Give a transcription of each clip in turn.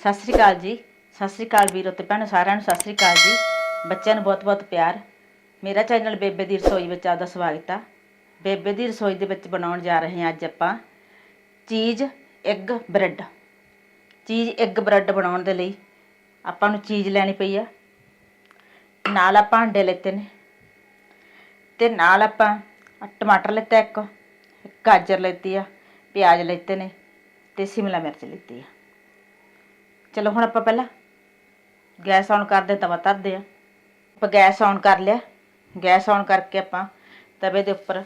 ਸਤਿ ਸ੍ਰੀ ਅਕਾਲ ਜੀ। ਸਤਿ ਸ੍ਰੀ ਅਕਾਲ ਵੀਰੋ ਤੇ ਭੈਣੋ ਸਾਰਿਆਂ ਨੂੰ, ਸਤਿ ਸ੍ਰੀ ਅਕਾਲ ਜੀ। ਬੱਚਿਆਂ ਨੂੰ ਬਹੁਤ-ਬਹੁਤ ਪਿਆਰ। ਮੇਰਾ ਚੈਨਲ ਬੇਬੇ ਦੀ ਰਸੋਈ ਵਿੱਚ ਆਪਦਾ ਸਵਾਗਤ ਆ। ਬੇਬੇ ਦੀ ਰਸੋਈ ਦੇ ਵਿੱਚ ਬਣਾਉਣ ਜਾ ਰਹੇ ਹਾਂ ਅੱਜ ਆਪਾਂ cheese egg bread. Cheese egg bread ਬਣਾਉਣ ਦੇ ਲਈ ਆਪਾਂ ਨੂੰ ਚੀਜ਼ ਲੈਣੀ ਪਈ ਆ। ਨਾਲ ਆਪਾਂ ਅੰਡੇ ਲੈਤੇ ਨੇ। ਤੇ ਨਾਲ ਆਪਾਂ ਟਮਾਟਰ ਲੈਤਾ ਇੱਕ ਇੱਕ ਗਾਜਰ ਲੈਤੀ ਆ, ਪਿਆਜ਼ ਲੈਤੇ ਨੇ ਤੇ ਸ਼ਿਮਲਾ ਮਿਰਚ ਲੈਤੀ ਆ। ਚਲੋ ਹੁਣ ਆਪਾਂ ਪਹਿਲਾਂ ਗੈਸ ਔਨ ਕਰਦੇ ਤਵਾ ਧਰਦੇ ਆ। ਆਪਾਂ ਗੈਸ ਔਨ ਕਰ ਲਿਆ। ਗੈਸ ਔਨ ਕਰਕੇ ਆਪਾਂ ਤਵੇ ਦੇ ਉੱਪਰ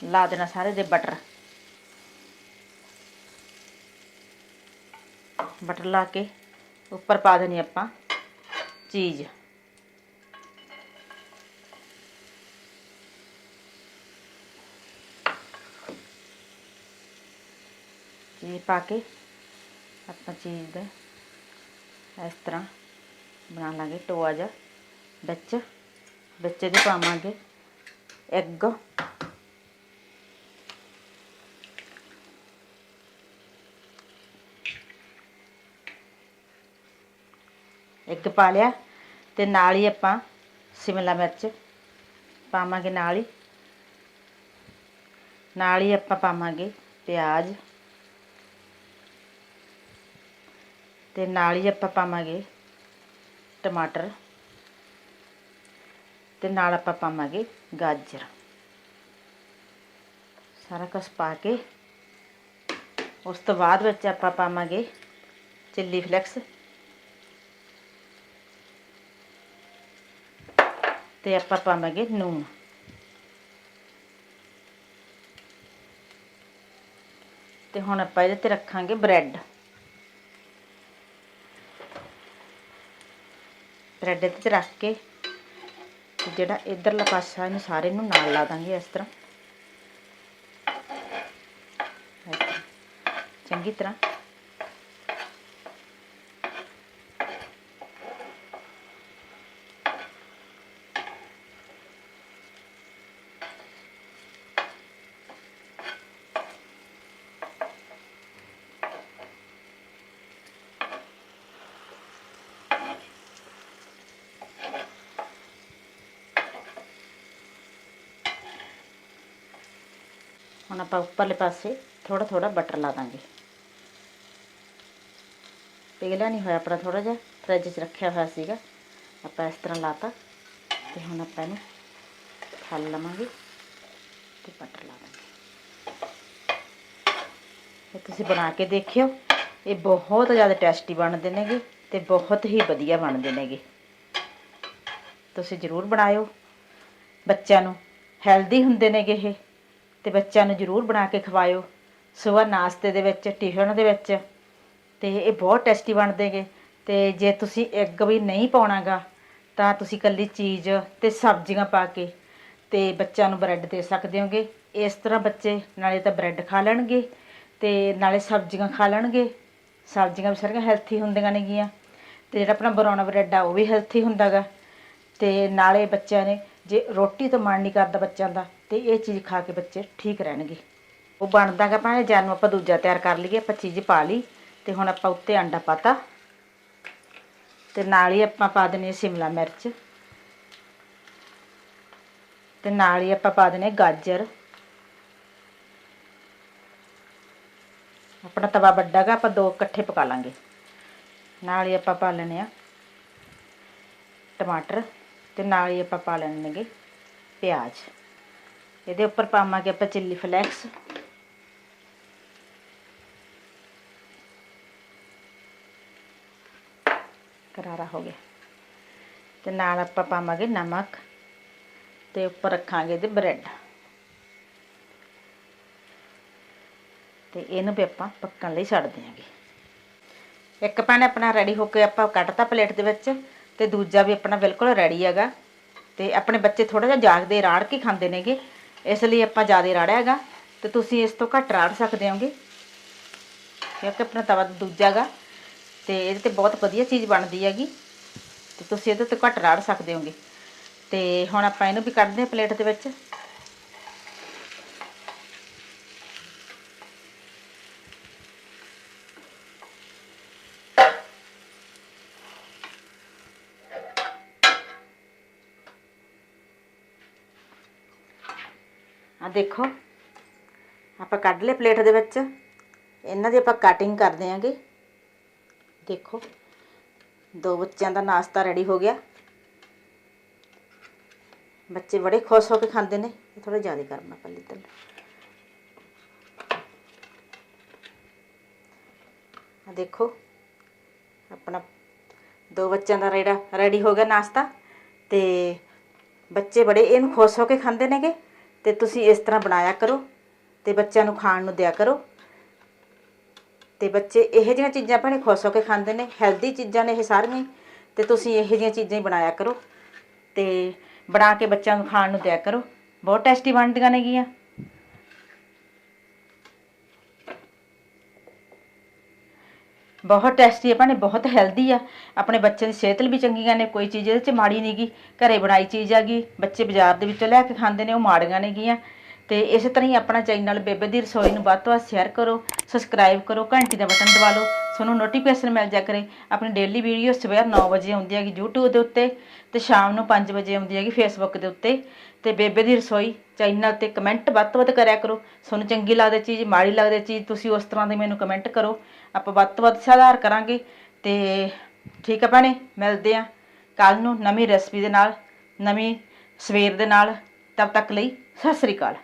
ਲਾ ਦੇਣਾ ਸਾਰੇ ਦੇ ਬਟਰ। ਬਟਰ ਲਾ ਕੇ ਉੱਪਰ ਪਾ ਦੇਣੀ ਆਪਾਂ ਚੀਜ਼। ਚੀਜ਼ ਪਾ ਕੇ ਆਪਾਂ ਚੀਜ਼ ਦਾ ਇਸ ਤਰ੍ਹਾਂ ਬਣਾ ਲਾਂਗੇ ਟੋਆ ਜਿਹਾ, ਵਿੱਚ ਵਿੱਚ ਇਹਦੇ ਪਾਵਾਂਗੇ ਐਗ ਐਗ ਪਾ ਲਿਆ ਤੇ ਨਾਲ ਹੀ ਆਪਾਂ ਸ਼ਿਮਲਾ ਮਿਰਚ ਪਾਵਾਂਗੇ ਨਾਲ ਹੀ। ਨਾਲ ਹੀ ਆਪਾਂ ਪਾਵਾਂਗੇ ਪਿਆਜ਼। ਤੇ ਨਾਲ ਹੀ ਆਪਾਂ ਪਾਵਾਂਗੇ ਟਮਾਟਰ ਤੇ ਨਾਲ ਆਪਾਂ ਪਾਵਾਂਗੇ ਗਾਜਰ। ਸਾਰਾ ਕੁਝ ਪਾ ਕੇ ਉਸ ਤੋਂ ਬਾਅਦ ਵਿੱਚ ਆਪਾਂ ਪਾਵਾਂਗੇ ਚਿੱਲੀ ਫਲੈਕਸ ਤੇ ਆਪਾਂ ਪਾਵਾਂਗੇ ਨੂਣ। ਤੇ ਹੁਣ ਆਪਾਂ ਇਹਦੇ ਤੇ ਰੱਖਾਂਗੇ ਬ੍ਰੈਡ ਬ੍ਰੈਡ ਇਹਦੇ ਤੇ ਰੱਖ ਕੇ ਤੇ ਜਿਹੜਾ ਇਧਰਲਾ ਪਾਸਾ ਇਹਨੂੰ ਸਾਰੇ ਨੂੰ ਨਾਲ ਲਾ ਦਾਂਗੇ ਇਸ ਤਰ੍ਹਾਂ ਇਸ ਤਰ੍ਹਾਂ। ਚੰਗੀ ਤਰ੍ਹਾਂ ਹੁਣ ਆਪਾਂ ਉੱਪਰਲੇ ਪਾਸੇ ਥੋੜਾ ਥੋੜਾ ਬਟਰ ਲਾ ਦਾਂਗੇ। ਪਿਘਲਿਆ ਨਹੀਂ ਹੋਇਆ ਆਪਣਾ ਥੋੜਾ ਜਿਹਾ ਫਰਿੱਜ 'ਚ ਰੱਖਿਆ ਹੋਇਆ ਸੀਗਾ। ਆਪਾਂ ਇਸ ਤਰ੍ਹਾਂ ਲਾਤਾ ਤੇ ਹੁਣ ਆਪਾਂ ਇਹਨੂੰ ਥੱਲ ਲਵਾਂਗੇ ਤੇ ਬਟਰ ਲਾ ਦਾਂਗੇ। ਇਹ ਤੁਸੀਂ ਬਣਾ ਕੇ ਦੇਖਿਓ, ਇਹ ਬਹੁਤ ਜ਼ਿਆਦਾ ਟੇਸਟੀ ਬਣਦੇ ਨੇਗੇ ਤੇ ਬਹੁਤ ਹੀ ਵਧੀਆ ਬਣਦੇ ਨੇਗੇ। ਤੁਸੀਂ ਜ਼ਰੂਰ ਬਣਾਇਓ। ਬੱਚਿਆਂ ਨੂੰ ਹੈਲਦੀ ਹੁੰਦੇ ਨੇਗੇ ਇਹ। ਤੇ ਬੱਚਿਆਂ ਨੂੰ ਜ਼ਰੂਰ ਬਣਾ ਕੇ ਖਵਾਇਓ। ਸਵੇਰ ਨਾਸ਼ਤੇ ਦੇ ਵਿੱਚ ਟਿਫਨ ਦੇ ਵਿੱਚ। ਤੇ ਇਹ ਬਹੁਤ ਟੇਸਟੀ ਬਣਦੇਗੇ ਤੇ ਜੇ ਤੁਸੀਂ ਐਗ ਵੀ ਨਹੀਂ ਪਾਉਣਾਗਾ, ਤਾਂ ਤੁਸੀਂ ਕੱਲੀ ਚੀਜ਼ ਤੇ ਸਬਜ਼ੀਆਂ ਪਾ ਕੇ ਤੇ ਬੱਚਿਆਂ ਨੂੰ ਬ੍ਰੈਡ ਦੇ ਸਕਦੇ ਹੋਗੇ। ਇਸ ਤਰ੍ਹਾਂ ਬੱਚੇ ਨਾਲੇ ਤਾਂ ਬ੍ਰੈਡ ਖਾ ਲੈਣਗੇ ਤੇ ਨਾਲੇ ਸਬਜ਼ੀਆਂ ਖਾ ਲੈਣਗੇ। ਸਬਜ਼ੀਆਂ ਵੀ ਸਾਰੀਆਂ ਹੈਲਥੀ ਹੁੰਦੀਆਂ ਨੇਗੀਆਂ। ਤੇ ਜਿਹੜਾ ਆਪਣਾ ਬਰਾਉਨ ਬ੍ਰੈਡ ਆ, ਉਹ ਵੀ ਹੈਲਥੀ ਹੁੰਦਾਗਾ। ਤੇ ਨਾਲੇ ਬੱਚਿਆਂ ਨੇ ਜੇ ਰੋਟੀ ਤੋਂ ਮਨ ਨਹੀਂ ਕਰਦਾ ਬੱਚਿਆਂ ਦਾ, ਤੇ ਇਹ ਚੀਜ਼ ਖਾ ਕੇ ਬੱਚੇ ਠੀਕ ਰਹਿਣਗੇ। ਉਹ ਬਣਦਾਗਾ ਭਾਵੇਂ ਜਾਨੂੰ ਆਪਾਂ ਦੂਜਾ ਤਿਆਰ ਕਰ ਲਈਏ, ਆਪਾਂ ਚੀਜ਼ ਪਾ ਲਈ, ਤੇ ਹੁਣ ਆਪਾਂ ਉੱਤੇ ਆਂਡਾ ਪਾਤਾ। ਤੇ ਨਾਲ ਹੀ ਆਪਾਂ ਪਾ ਦਨੇ ਸ਼ਿਮਲਾ ਮਿਰਚ। ਤੇ ਨਾਲ ਹੀ ਆਪਾਂ ਪਾ ਦਨੇ ਗਾਜਰ। ਆਪਣਾ ਤਵਾ ਵੱਡਾ ਗਾ ਆਪਾਂ ਦੋ ਇਕੱਠੇ ਪਕਾ ਲਾਂਗੇ। ਨਾਲ ਹੀ ਆਪਾਂ ਪਾ ਲੈਣੇ ਆ ਟਮਾਟਰ। ਤੇ ਨਾਲ ਹੀ ਆਪਾਂ ਪਾ ਲੈਣਗੇ ਪਿਆਜ਼। ਇਹਦੇ ਉੱਪਰ ਪਾਵਾਂਗੇ ਆਪਾਂ ਚਿੱਲੀ ਫਲੈਕਸ ਕਰਾਰਾ ਹੋ ਗਿਆ। ਤੇ ਨਾਲ ਆਪਾਂ ਪਾਵਾਂਗੇ ਨਮਕ ਤੇ ਉੱਪਰ ਰੱਖਾਂਗੇ ਇਹਦੇ ਬ੍ਰੈਡ। ਤੇ ਇਹਨੂੰ ਵੀ ਆਪਾਂ ਪੱਕਣ ਲਈ ਛੱਡ ਦਿਆਂਗੇ। ਇੱਕ ਪੈਨ ਆਪਣਾ ਰੈਡੀ ਹੋ ਕੇ ਆਪਾਂ ਕੱਟਤਾ ਪਲੇਟ ਦੇ ਵਿੱਚ। ਤੇ ਦੂਜਾ ਵੀ ਆਪਣਾ ਬਿਲਕੁਲ ਰੈਡੀ ਹੈਗਾ ਤੇ ਆਪਣੇ ਬੱਚੇ ਥੋੜਾ ਜਿਹਾ ਜਾਗਦੇ ਰਾੜ ਕੇ ਖਾਂਦੇ ਨੇਗੇ, ਇਸ ਲਈ ਆਪਾਂ ਜ਼ਿਆਦਾ ਰਾੜਿਆ ਹੈਗਾ, ਤੇ ਤੁਸੀਂ ਇਸ ਤੋਂ ਘੱਟ ਰਾੜ ਸਕਦੇ ਹੋਗੇ। ਕਿਉਂਕਿ ਆਪਣਾ ਤਵਾ ਦੂਜਾ ਹੈਗਾ, ਤੇ ਇਹਦੇ ਤੇ ਬਹੁਤ ਵਧੀਆ ਚੀਜ਼ ਬਣਦੀ ਹੈਗੀ, ਤੇ ਤੁਸੀਂ ਇਹਦੇ 'ਤੇ ਘੱਟ ਰਾੜ ਸਕਦੇ ਹੋਗੇ। ਤੇ ਹੁਣ ਆਪਾਂ ਇਹਨੂੰ ਵੀ ਕੱਢਦੇ ਹਾਂ ਪਲੇਟ ਦੇ ਵਿੱਚ। ਆ ਦੇਖੋ, ਆਪਾਂ ਕੱਢ ਲਏ ਪਲੇਟ ਦੇ ਵਿੱਚ। ਇਹਨਾਂ ਦੀ ਆਪਾਂ ਕਟਿੰਗ ਕਰਦੇ ਆਂਗੇ। ਦੇਖੋ, ਦੋ ਬੱਚਿਆਂ ਦਾ ਨਾਸ਼ਤਾ ਰੈਡੀ ਹੋ ਗਿਆ। ਬੱਚੇ ਬੜੇ ਖੁਸ਼ ਹੋ ਕੇ ਖਾਂਦੇ ਨੇ। ਇਹ ਥੋੜਾ ਜ਼ਿਆਦਾ ਕਰਨਾ ਪੱਲੀ ਤੇ ਆ ਦੇਖੋ, ਆਪਣਾ ਦੋ ਬੱਚਿਆਂ ਦਾ ਰੇੜਾ ਰੈਡੀ ਹੋ ਗਿਆ ਨਾਸ਼ਤਾ। ਤੇ ਬੱਚੇ ਬੜੇ ਇਹਨੂੰ ਖੁਸ਼ ਹੋ ਕੇ ਖਾਂਦੇ ਨੇਗੇ। ਤੇ ਤੁਸੀਂ ਇਸ ਤਰ੍ਹਾਂ ਬਣਾਇਆ ਕਰੋ ਤੇ ਬੱਚਿਆਂ ਨੂੰ ਖਾਣ ਨੂੰ ਦਿਆ ਕਰੋ। ਤੇ ਬੱਚੇ ਇਹੋ ਜਿਹੀਆਂ ਚੀਜ਼ਾਂ ਭੈਣੇ ਖੁਸ਼ ਹੋ ਕੇ ਖਾਂਦੇ ਨੇ ਹੈਲਦੀ ਚੀਜ਼ਾਂ ਨੇ ਇਹ ਸਾਰੀਆਂ। ਹੀ, ਤੇ ਤੁਸੀਂ ਇਹੋ ਜਿਹੀਆਂ ਚੀਜ਼ਾਂ ਹੀ ਬਣਾਇਆ ਕਰੋ ਤੇ ਬਣਾ ਕੇ ਬੱਚਿਆਂ ਨੂੰ ਖਾਣ ਨੂੰ ਦਿਆ ਕਰੋ। ਬਹੁਤ ਟੇਸਟੀ ਬਣਦੀਆਂ ਨੇਗੀਆਂ। ਬਹੁਤ ਟੇਸਟੀ ਹੈ ਭਾਣੇ, ਬਹੁਤ ਹੈਲਦੀ ਆ। ਆਪਣੇ ਬੱਚਿਆਂ ਦੀ ਸਿਹਤ ਲਈ ਵੀ ਚੰਗੀਆਂ ਨੇ, ਕੋਈ ਚੀਜ਼ ਇਹਦੇ ਚ ਮਾੜੀ ਨਹੀਂ ਗੀ ਘਰੇ ਬਣਾਈ ਚੀਜ਼ ਆਗੀ ਬੱਚੇ ਬਾਜ਼ਾਰ ਦੇ ਵਿੱਚੋਂ ਲੈ ਕੇ ਖਾਂਦੇ ਨੇ, ਉਹ ਮਾੜੀਆਂ ਨੇ ਗੀਆਂ ਤੇ ਇਸੇ ਤਰ੍ਹਾਂ ਹੀ ਆਪਣਾ ਚੈਨਲ ਬੇਬੇ ਦੀ ਰਸੋਈ ਨੂੰ ਵੱਧ ਤੋਂ ਵੱਧ ਸ਼ੇਅਰ ਕਰੋ ਸਬਸਕ੍ਰਾਈਬ ਕਰੋ, ਘੰਟੀ ਦਾ ਬਟਨ ਦਬਾ ਲਓ, ਤੁਹਾਨੂੰ ਨੋਟੀਫਿਕੇਸ਼ਨ ਮਿਲ ਜਾ ਕਰੇ। ਆਪਣੀ ਡੇਲੀ ਵੀਡੀਓ ਸਵੇਰ 9 ਵਜੇ ਆਉਂਦੀ ਹੈਗੀ YouTube ਦੇ ਉੱਤੇ ਤੇ ਸ਼ਾਮ ਨੂੰ 5 ਵਜੇ ਆਉਂਦੀ ਹੈਗੀ Facebook ਦੇ ਉੱਤੇ। ਤੇ ਬੇਬੇ ਦੀ ਰਸੋਈ ਚੈਨਲ ਤੇ ਕਮੈਂਟ ਵੱਧ ਤੋਂ ਵੱਧ ਕਰਿਆ ਕਰੋ। ਤੁਹਾਨੂੰ ਚੰਗੀ ਲੱਗਦੀ ਚੀਜ਼, ਮਾੜੀ ਲੱਗਦੀ ਚੀਜ਼, ਤੁਸੀਂ ਉਸ ਤਰ੍ਹਾਂ ਦੇ ਮੈਨੂੰ ਕਮੈਂਟ ਕਰੋ। ਆਪਾਂ ਵੱਧ ਤੋਂ ਵੱਧ ਸੁਧਾਰ ਕਰਾਂਗੇ ਤੇ ਠੀਕ ਹੈ ਭੈਣੇ, ਮਿਲਦੇ ਆ ਕੱਲ ਨੂੰ ਨਵੀਂ ਰੈਸਪੀ ਦੇ ਨਾਲ, ਨਵੀਂ ਸਵੇਰ ਦੇ ਨਾਲ। ਤਬ ਤੱਕ ਲਈ ਸਤਿ ਸ੍ਰੀ ਅਕਾਲ।